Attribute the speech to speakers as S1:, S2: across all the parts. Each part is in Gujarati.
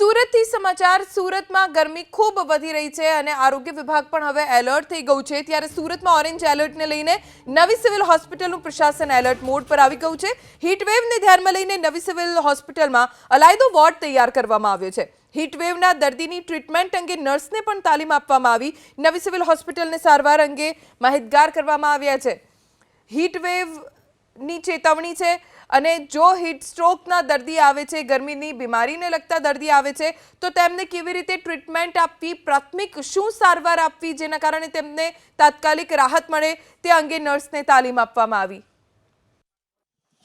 S1: સુરતથી સમાચાર, સુરતમાં ગરમી ખૂબ વધી રહી છે અને આરોગ્ય વિભાગ પણ હવે એલર્ટ થઈ ગયું છે. ત્યારે સુરતમાં ઓરેન્જ એલર્ટને લઈને નવી સિવિલ હોસ્પિટલનું પ્રશાસન એલર્ટ મોડ પર આવી ગયું છે. હીટવેવને ધ્યાનમાં લઈને નવી સિવિલ હોસ્પિટલમાં અલાયદો વોર્ડ તૈયાર કરવામાં આવ્યો છે. હીટવેવના દર્દીની ટ્રીટમેન્ટ અંગે નર્સને પણ તાલીમ આપવામાં આવી. નવી સિવિલ હોસ્પિટલને સારવાર અંગે માહિતગાર કરવામાં આવ્યા છે. હીટવેવની ચેતવણી છે. અને જો હીટ સ્ટ્રોકના દર્દી આવે છે, ગરમીની બીમારીને લગતા દર્દી આવે છે, તો તેમને કેવી રીતે ટ્રીટમેન્ટ આપવી, પ્રાથમિક શું સારવાર આપવી, જેના કારણે તેમને તાત્કાલિક રાહત મળે, તે અંગે નર્સને તાલીમ આપવામાં આવી.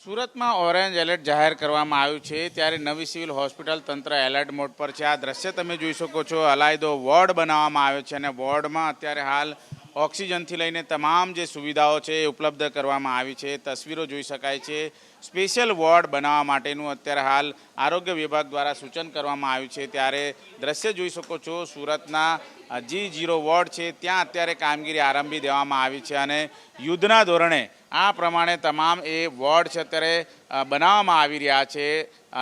S2: સુરતમાં ઓરેન્જ એલર્ટ જાહેર કરવામાં આવ્યું છે, ત્યારે નવી સિવિલ હોસ્પિટલ તંત્ર એલર્ટ મોડ પર છે. આ દ્રશ્ય તમે જોઈ શકો છો. અલાયદો વોર્ડ બનાવવામાં આવ્યો છે અને વોર્ડમાં અત્યારે હાલ ઓક્સિજનથી લઈને તમામ જે સુવિધાઓ છે એ ઉપલબ્ધ કરવામાં આવી છે. તસવીરો જોઈ શકાય છે. સ્પેશિયલ વોર્ડ બનાવવા માટેનું અત્યારે હાલ આરોગ્ય વિભાગ દ્વારા સૂચન કરવામાં આવ્યું છે. ત્યારે દ્રશ્ય જોઈ શકો છો, સુરતના જી જીરો વોર્ડ છે. ત્યાં અત્યારે કામગીરી આરંભી દેવામાં આવી છે અને યુદ્ધના ધોરણે આ પ્રમાણે તમામ એ વોર્ડ છે અત્યારે બનાવવામાં આવી રહ્યા છે.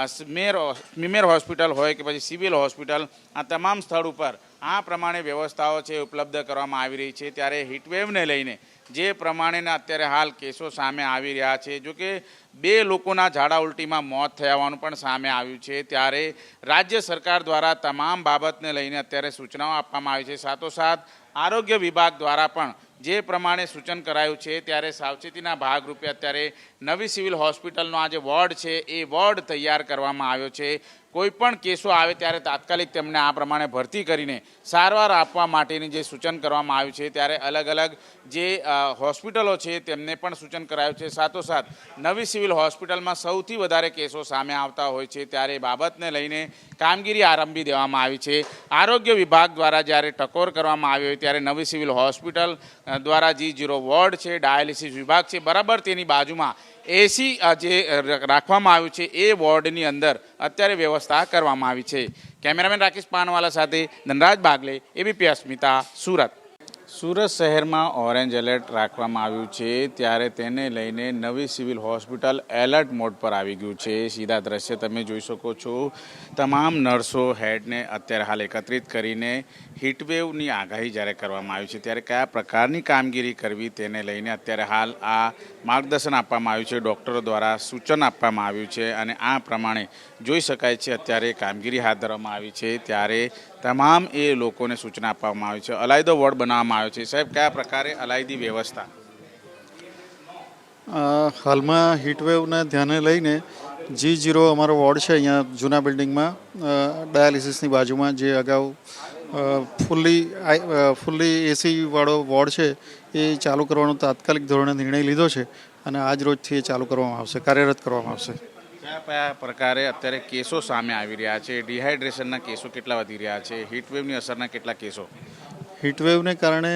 S2: સ્મેર સ્મીમેર હોસ્પિટલ હોય કે પછી સિવિલ હોસ્પિટલ, આ તમામ સ્થળ ઉપર આ પ્રમાણે વ્યવસ્થાઓ છે ઉપલબ્ધ કરવામાં આવી રહી છે. ત્યારે હીટવેવને લઈને જે પ્રમાણેના અત્યારે હાલ કેસો સામે આવી રહ્યા છે, જો કે બે લોકોના ઝાડા ઉલટીમાં મોત થયા હોવાનું પણ સામે આવ્યું છે. ત્યારે રાજ્ય સરકાર દ્વારા તમામ બાબતને લઈને અત્યારે સૂચનાઓ આપવામાં આવી છે. સાથોસાથ આરોગ્ય વિભાગ દ્વારા પણ જે પ્રમાણે સૂચન કરાયું છે, ત્યારે સાવચેતીના ભાગરૂપે અત્યારે નવી સિવિલ હોસ્પિટલનો આ જે વોર્ડ છે, એ વોર્ડ તૈયાર કરવામાં આવ્યો છે. કોઈ પણ કેસો આવે ત્યારે તાત્કાલિક તેમને આ પ્રમાણે ભરતી કરીને સારવાર આપવા માટેની જે સૂચન કરવામાં આવ્યું છે, ત્યારે અલગ અલગ જે હોસ્પિટલો છે, તેમને પણ સૂચન કરાયું છે. સાથોસાથ નવી સિવિલ હોસ્પિટલમાં સૌથી વધારે કેસો સામે આવતા હોય છે, ત્યારે બાબતને લઈને કામગીરી આરંભી દેવામાં આવી છે. આરોગ્ય વિભાગ દ્વારા જ્યારે ટકોર કરવામાં આવી હોય, ત્યારે નવી સિવિલ હોસ્પિટલ દ્વારા જી જીરો વોર્ડ છે, ડાયાલિસિસ વિભાગ છે, બરાબર તેની બાજુમાં એસી જે રાખવામાં આવ્યું છે, એ વોર્ડની અંદર અત્યારે વ્યવસ્થા કરવામાં આવી છે. કેમેરામેન રાકેશ પાનવાલા સાથે ધનરાજ બાગલે, એબીપી અસ્મિતા, સુરત. સુરત શહેરમાં ઓરેન્જ એલર્ટ રાખવામાં આવ્યું છે ત્યારે તેને લઈને નવી સિવિલ હોસ્પિટલ એલર્ટ મોડ પર આવી ગયું છે. સીધા દ્રશ્ય તમે જોઈ શકો છો. તમામ નર્સો, હેડને અત્યારે હાલ એકત્રિત કરીને હીટવેવની આગાહી જ્યારે કરવામાં આવી છે, ત્યારે કયા પ્રકારની કામગીરી કરવી તેને લઈને અત્યારે હાલ આ માર્ગદર્શન આપવામાં આવ્યું છે, ડૉક્ટરો દ્વારા સૂચન આપવામાં આવ્યું છે અને આ પ્રમાણે જોઈ શકાય છે અત્યારે કામગીરી હાથ ધરવામાં આવી છે. ત્યારે તમામ એ લોકોને સૂચના આપવામાં આવી છે. અલાયદો વોર્ડ બનાવવામાં આવ્યો છે. સાહેબ, કયા પ્રકારે અલાયદી વ્યવસ્થા?
S3: હાલમાં હીટવેવને ધ્યાને લઈને જી જીરો અમારો વોર્ડ છે અહીંયા જૂના બિલ્ડિંગમાં. ડાયાલિસિસની બાજુમાં જે અગાઉ ફૂલ્લી ફૂલ્લી એસીવાળો વોર્ડ છે એ ચાલુ કરવાનો તાત્કાલિક ધોરણે નિર્ણય લીધો છે અને આજ રોજથી એ ચાલુ કરવામાં આવશે, કાર્યરત કરવામાં આવશે.
S2: કયા કયા પ્રકારે અત્યારે કેસો સામે આવી રહ્યા છે? ડિહાઇડ્રેશનના કેસો કેટલા વધી રહ્યા છે? હીટવેવની અસરના કેટલા કેસો?
S3: હીટવેવને કારણે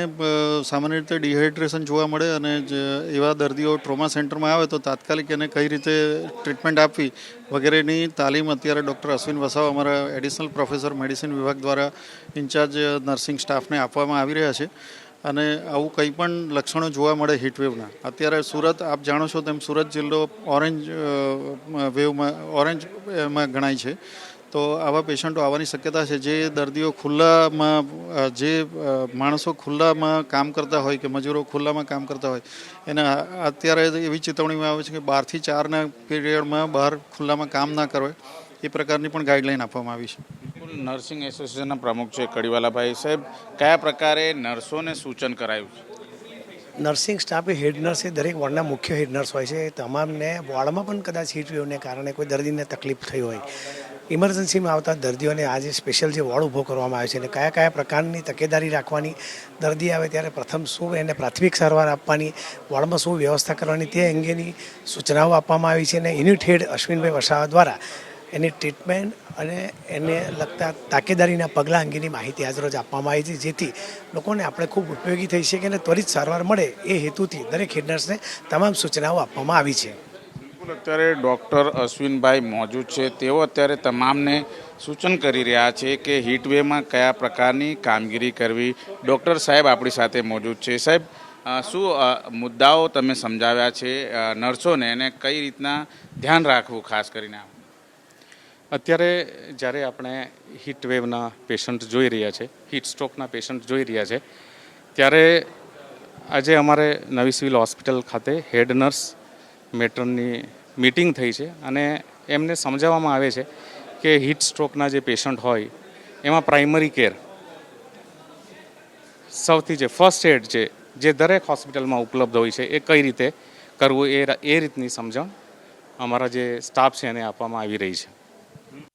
S3: સામાન્ય રીતે ડિહાઇડ્રેશન જોવા મળે અને જે એવા દર્દીઓ ટ્રોમા સેન્ટરમાં આવે તો તાત્કાલિક એને કઈ રીતે ટ્રીટમેન્ટ આપવી વગેરેની તાલીમ અત્યારે ડૉક્ટર અશ્વિન વસાવ, અમારા એડિશનલ પ્રોફેસર મેડિસિન વિભાગ દ્વારા ઇન્ચાર્જ નર્સિંગ સ્ટાફને આપવામાં આવી રહ્યા છે. અને આવું કંઈ પણ લક્ષણો જોવા મળે હીટવેવના અત્યારે સુરત, આપ જાણો છો તેમ સુરત જિલ્લો ઓરેન્જ વેવમાં ઓરેન્જ એમાં ગણાય છે. તો આવા પેશન્ટો આવવાની શક્યતા છે. જે દર્દીઓ ખુલ્લામાં જે માણસો ખુલ્લામાં કામ કરતા હોય કે મજૂરો ખુલ્લામાં કામ કરતા હોય, એને અત્યારે એવી ચેતવણીમાં આવે છે કે બારથી ચારના પીરિયડમાં બહાર ખુલ્લામાં કામ ના કરે એ પ્રકારની પણ ગાઈડલાઈન આપવામાં આવી છે.
S2: નર્સિંગ એસોસિએશનના પ્રમુખ છે કડીવાલાભાઈ સાહેબ, કયા પ્રકારે નર્સોને સૂચન કરાયું છે?
S4: નર્સિંગ સ્ટાફ એ હેડ નર્સ એ દરેક વોર્ડના મુખ્ય હેડ નર્સ હોય છે. તમામને વોર્ડમાં પણ કદાચ હીટવેવને કારણે કોઈ દર્દીને તકલીફ થઈ હોય. ઇમરજન્સીમાં આવતા દર્દીઓને આજે સ્પેશિયલ જે વોર્ડ ઊભો કરવામાં આવે છે અને કયા કયા પ્રકારની તકેદારી રાખવાની દર્દી આવે ત્યારે પ્રથમ શું એને પ્રાથમિક સારવાર આપવાની, વોર્ડમાં શું વ્યવસ્થા કરવાની તે અંગેની સૂચનાઓ આપવામાં આવી છે અને યુનિટ હેડ અશ્વિનભાઈ વસાવા દ્વારા એની ટ્રીટમેન્ટ અને એને લગતા તાકેદારીના પગલાં અંગેની માહિતી આજરોજ આપવામાં આવી છે, જેથી લોકોને આપણે ખૂબ ઉપયોગી થઈ શકે અને ત્વરિત સારવાર મળે એ હેતુથી દરેક હેડનર્સને તમામ સૂચનાઓ આપવામાં આવી છે.
S2: અત્યારે ડૉક્ટર અશ્વિનભાઈ મોજૂદ છે. તેઓ અત્યારે તમામને સૂચન કરી રહ્યા છે કે હીટવેમાં કયા પ્રકારની કામગીરી કરવી. ડૉક્ટર સાહેબ આપણી સાથે મોજૂદ છે. સાહેબ શું મુદ્દાઓ તમે સમજાવ્યા છે? નર્સોને અને કઈ રીતના ધ્યાન રાખવું, ખાસ કરીને
S5: અત્યારે જ્યારે આપણે હીટ વેવના પેશન્ટ જોઈ રહ્યા છે હીટ સ્ટ્રોકના પેશન્ટ જોઈ રહ્યા છે, ત્યારે આજે અમારે નવી સિવિલ હોસ્પિટલ ખાતે હેડ નર્સ મેટરની મિટિંગ થઈ છે અને એમને સમજાવવામાં આવે છે કે હીટ સ્ટ્રોકના જે પેશન્ટ હોય, એમાં પ્રાઇમરી કેર સૌથી જે ફર્સ્ટ એડ છે જે દરેક હોસ્પિટલમાં ઉપલબ્ધ હોય છે, એ કઈ રીતે કરવું, એ એ રીતની સમજણ અમારા જે સ્ટાફ છે એને આપવામાં આવી રહી છે.